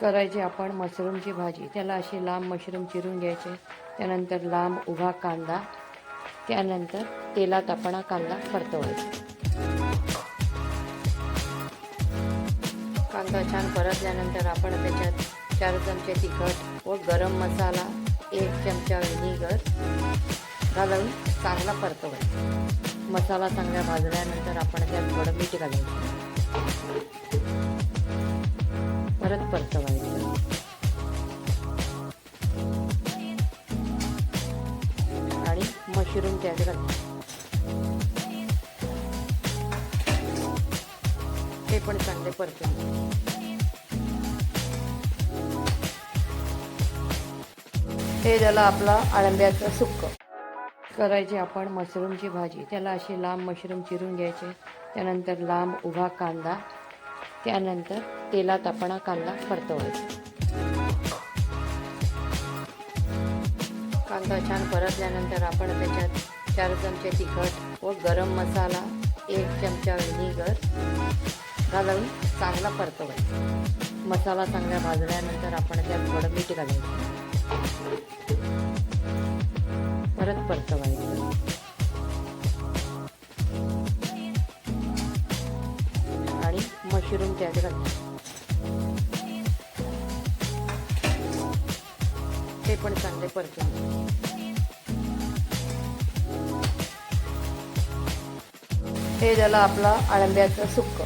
करायची आपण मशरूमची भाजी. त्याला अशी लांब मशरूम चिरून घ्यायचे. त्यानंतर लांब उभा कांदा. त्यानंतर तेलात आपण हा कांदा परतवायचा. कांदा छान परतल्यानंतर आपण त्याच्यात चार चमचे तिखट व गरम मसाला एक चमचा व्हिनेगर घालून चांगला परतवायचा. मसाला चांगला भाजल्यानंतर आपण त्यात थोडं मीठ घालायचं. परत परतवायचं. आणि मशरूम त्यात घालायचं ते पण चांगले परतून हे झालं आपला अळंब्याचं सुक्क. करायची आपण मशरूमची भाजी. त्याला अशी लांब मशरूम चिरून घ्यायचे. त्यानंतर लांब उभा कांदा. त्यानंतर तेलात आपण हा कांदा परतवायचा. कांदा छान परतल्यानंतर आपण त्याच्यात चार चमचे तिखट व गरम मसाला एक चमचा व्हिनेगर घालून चांगला परतवायचा. मसाला चांगला भाजल्यानंतर आपण त्यात थोडं मीठ घालायचं. परत परतवायचं. आणि मशरूम त्यात घालायचं ते पण चांगले परतून हे झालं आपला अळंब्याचं सुक्क.